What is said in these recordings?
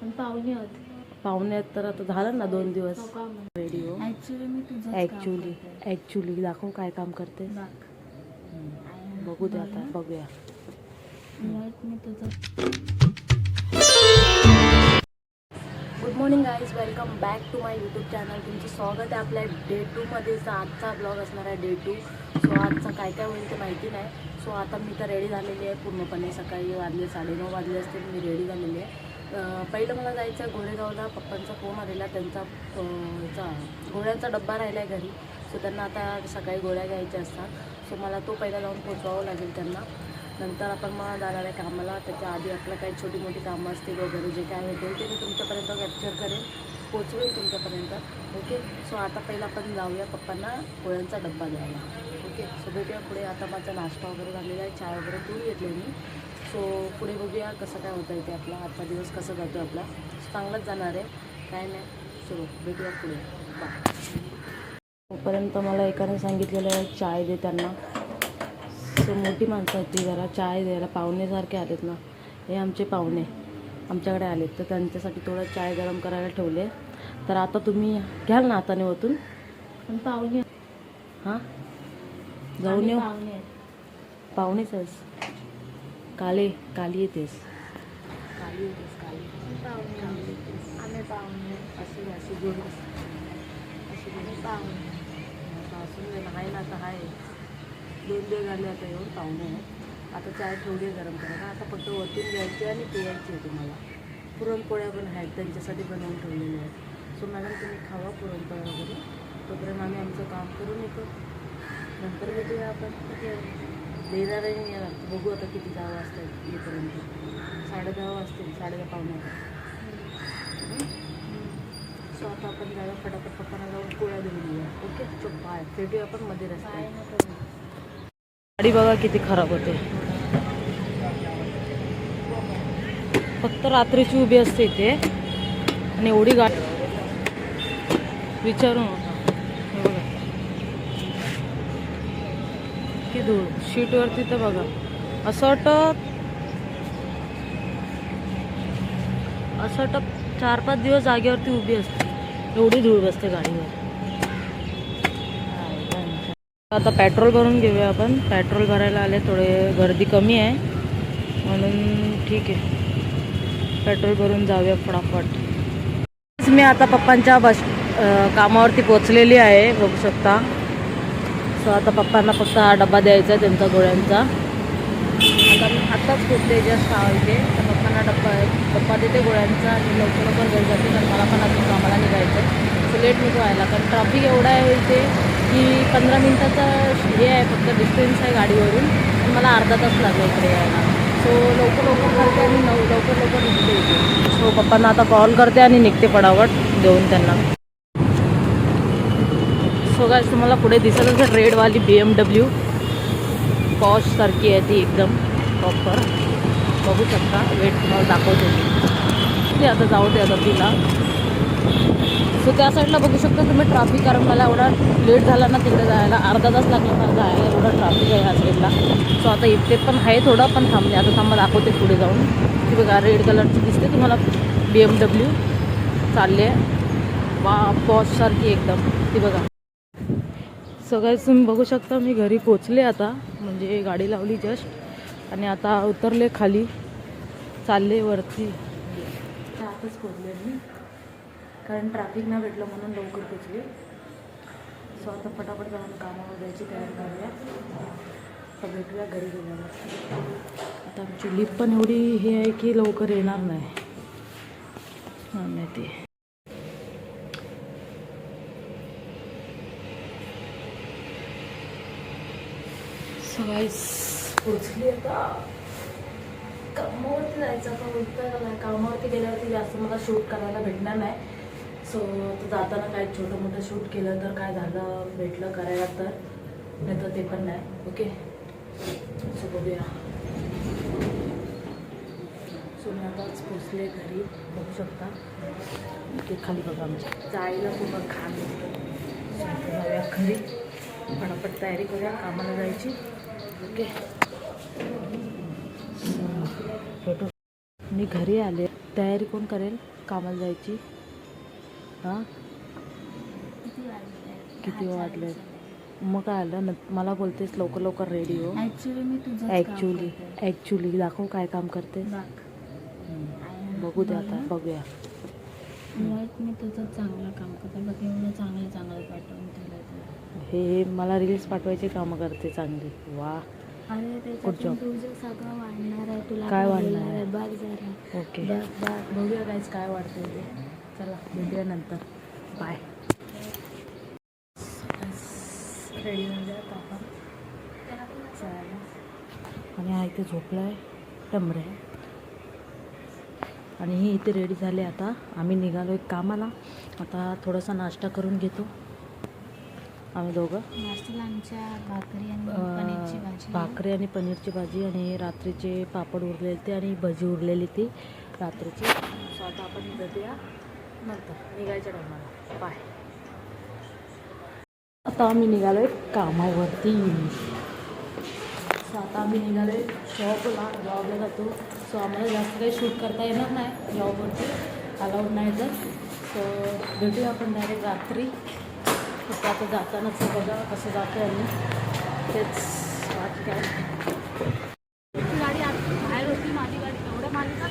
पण पाहुणे होते पाहुणे आहेत तर आता झालं ना दोन दिवस. रेडिओ ऍक्च्युली मी तुझं ॲक्च्युली ॲक्च्युली दाखव काय काम करते. बघू दे आता बघूया. मी तुझं good morning guys welcome back to my YouTube channel तुमचं स्वागत आहे आपल्या डे टूमध्येचा आजचा ब्लॉग असणार आहे डे टू सो आजचा काय काय होईल ते माहिती नाही. सो आता मी तर रेडी झालेली आहे. पूर्णपणे सकाळी वाजले साडेनऊ वाजले असतील. मी रेडी झालेली आहे. पहिलं मला जायचं आहे गोरेगावला पप्पांचा फोन आलेला त्यांचा गोळ्यांचा डब्बा राहिला आहे घरी. सो त्यांना आता सकाळी गोळ्या घ्यायच्या असतात. सो मला तो पहिला जाऊन पोचवावं लागेल त्यांना. नंतर आपण मग जाणार आहे कामाला त्याच्या आधी आपलं काही छोटी मोठी कामं असतील वगैरे जे काय होतील ते मी तुमच्यापर्यंत कॅप्चर करेन. पोचवेल तुमच्यापर्यंत. ओके सो आता पहिलं आपण जाऊया पप्पांना गोळ्यांचा डब्बा द्यायला. ओके सो भेटूया पुढे. आता माझा नाश्ता वगैरे झालेला आहे. चाय वगैरे पिऊन घेतले मी. सो पुढे बघूया कसं काय होतं इथे आपला. आजचा दिवस कसा जातो आपला. चांगलाच जाणार आहे. काय नाही. चलो भेटूया पुढे. तोपर्यंत मला एकाने सांगितलेलं आहे चाय दे त्यांना. सो मोठी माणसं आहेत ती जरा. चाय द्यायला पाहुणेसारखे आलेत ना. हे आमचे पाहुणे. आमच्याकडे आलेत. तर त्यांच्यासाठी थोडं चाय गरम करायला ठेवले. तर आता तुम्ही घ्याल ना हाताने ओतून पण पाहुणे हां? जाऊन येऊ. पाहुणेच आहेस काले काली येतेस. काली येतेस काली. पाहुणे आम्ही पाहुणे. असे अशी गोड अशी गोड पाहुणे. आता असून ना आहे ना आता आहे दोन दिवस झाले आता येऊन पाहुणे आहेत आता चाय ठेवली गरम करायला. आता फक्त वरतून घ्यायची आणि प्यायची आहे तुम्हाला. पुरणपोळ्या पण आहेत त्यांच्यासाठी बनवून ठेवलेल्या आहेत. सो मॅडम तुम्ही खावा पुरणपोळ्या वगैरे. तोपर्यंत आम्ही आमचं काम करून येतो. नंतर भेटूया आपण. देणार आहे या बघू आता किती दहा वाजता येईपर्यंत. साडे दहा वाजतील साडे दहा. सो आता आपण जाऊया फटाफट पप्पांना जाऊन पोळ्या देऊन येऊया. ओके? चुप बाय भेटूया आपण मध्ये गाडी बघा किती खराब होते. फक्त रात्रीची उभी असते इथे. आणि एवढी गाडी विचारू नका हे बघा किती धूळ. शीटवरती तर बघा. असं वाटत असं वाटत चार पाच दिवस जागेवरती उभी असते. एवढी धूळ बसते गाडीवर. आता पेट्रोल भरून घेऊया आपण. पेट्रोल भरायला आले थोडे गर्दी कमी आहे. म्हणून ठीक आहे. पेट्रोल भरून जाऊया फटाफट. मी आता पप्पांच्या बस कामावरती पोचलेली आहे बघू शकता. सो आता पप्पांना फक्त हा डबा द्यायचा आहे त्यांचा गोळ्यांचा. आता मी आत्ताच पोचले जस्ट हा इथे तर पप्पांना डब्बा डब्बा देते गोळ्यांचा आणि लवकर लवकर घरी जाते तर मला पण अजून कामाला निघायचं आहे सो लेट नको व्हायला. कारण ट्रॅफिक एवढा आहे इथे की पंधरा मिनटाचा हे आहे फक्त डिस्टन्स आहे गाडीवरून. पण मला अर्धा तास लागला इकडे यायला. सो लवकर लवकर करते आणि नऊ लवकर लवकर निघते इथे. सो पप्पांना आता कॉल करते आणि निघते पडावट देऊन त्यांना. सो गाईज तुम्हाला पुढे दिसत असेल रेडवाली बी एम डब्ल्यू सारखी आहे ती एकदम प्रॉपर बघू शकता वेट तुम्हाला दाखवते मी. ते आता जाऊ दे आता तिला. सो त्या साईडला बघू शकता तुम्ही ट्राफिक कारण मला एवढा लेट झाला ना तिकडे जायला. अर्धा तास लागला मला जायला एवढा ट्राफिक आहे ह्या साईडला सो आता इथे पण आहे थोडं पण थांबले. आता थांबा दाखवते पुढे जाऊन. ती बघा रेड कलरची दिसते तुम्हाला. बी एम डब्ल्यू चालली आहे. वा पॉशसारखी एकदम. ती बघा. सगळ्याच तुम्ही बघू शकता मी घरी पोचले आता. म्हणजे गाडी लावली जस्ट आणि आता उतरले खाली. चालले वरती. आताच पोचले मी. कारण ट्रॅफिक नाही भेटलं म्हणून लवकर पोचले. सो आता फटाफट जाऊन कामावर जायची तयारी करूया. आता भेटूया घरी गेल्यावर आता आमची लिफ्ट पण एवढी हे आहे की लवकर येणार नाही. हां सवाईस पोचली आता. कामावरती जायचं आता उलटा झाला कामावरती गेल्यावरती जास्त मला शूट करायला भेटणार नाही. सो जाताना काय छोटं मोठं शूट केलं तर काय झालं भेटलं करायला तर. नाही तर ते पण नाही. ओके सो बघूया. सो मी आताच पोचले घरी. बघू शकता. ते खाली बघा आमच्या. जायला पूर्ण घाण घरी. पण आपण तयारी करूया. कामाला जायची. ओके. फोटो. मी घरी आले. तयारी कोण करेल? कामाला जायची. हां? किती वाजले? मग काय आलं? न मला बोलतेस लवकर लवकर रेडी हो. ॲक्च्युली ॲक्च्युली दाखव काय काम करते बघ. दे आता बघूया. मी तुझं चांगलं काम करते. बघ एवढं चांगलं चांगलं पाठवून तुला. हे मला रील्स पाठवायची कामं करते चांगली. वा अरे Good त्याच्यातून job. तुझं सगळं वाढणार आहे तुला काय वाढणार बोलणार आहे? बघ जरा. ओके बघ बघ बघूया काहीच काय वाटतंय ते. चला भेटूया नंतर. बाय रेडी आपण. आणि हा इथे झोपला आहे टमरे आणि हे इथे रेडी झाले आता. आम्ही निघालो एक कामाला. आता थोडासा नाश्ता करून घेतो. आम्ही दोघं. नाश्त्याला आमच्या भाकरी आणि पनीरची भाजी. भाकरी आणि पनीरची भाजी आणि रात्रीचे पापड उरलेले ते आणि भजी उरलेली ती रात्रीची. सो आता आपण भेटूया नंतर निघायच्या टायमाला बाय आता आम्ही निघालो आहे कामावरती. सो आता आम्ही निघालो आहे शॉपला जॉबला जातो. सो आम्हाला जास्त काही शूट करता येणार नाही जॉबवरती अलाउड नाही तर सो भेटूया आपण डायरेक्ट रात्री. आता आता जातानाच बघा कसं जातो आम्ही. तेच वाट काय. गाडी आत बाहेर होती माझी गाडी. एवढ्या मागे का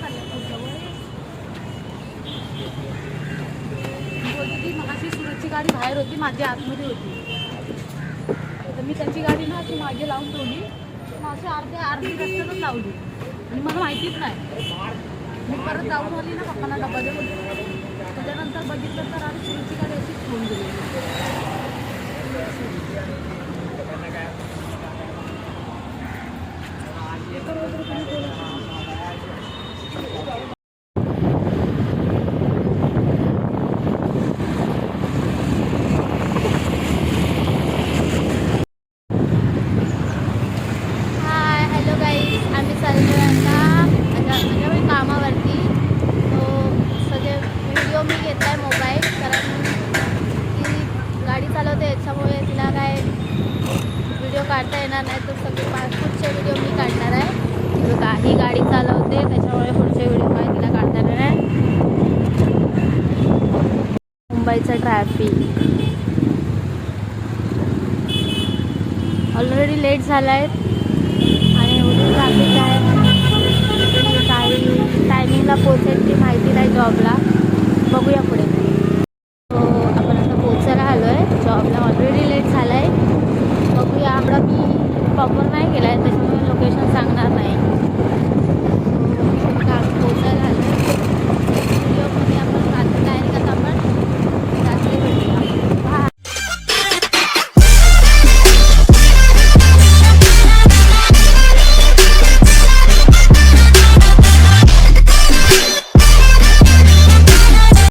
बोलते की मगाशी सुरतची गाडी बाहेर होती माझी आतमध्ये होती. तर मी त्याची गाडी ना अशी मागे लावून ठेवली. मग अशी अर्ध्या अर्धी रस्त्यातच लावली. आणि मला माहितीच नाही. मी परत जाऊन आली ना पप्पाला डबा देऊन. त्याच्यानंतर बघितलं तर आणि सुरतची गाडी अशीच ठेवून गेली हाय हॅलो गाईज आम्ही चाललो आता माझ्या म्हणजे मी कामावरती तो सगळे व्हिडिओ मी घेत आहे मोबाईल कारण ती गाडी चालवते याच्यामुळे तिला काय व्हिडिओ काढता येणार नाही तर सगळे पुढचे व्हिडिओ मी काढणार आहे. काही बघा ही गाडी चालवते त्याच्यामुळे पुढचे व्हिडिओ काय तिला काढणार येणार आहे. मुंबईचं ट्रॅफिक ऑलरेडी लेट झाला आहे आणि एवढी ट्रॅफिक आहे. काही टायमिंगला पोहोचेल ती माहिती नाही जॉबला बघूया पुढे.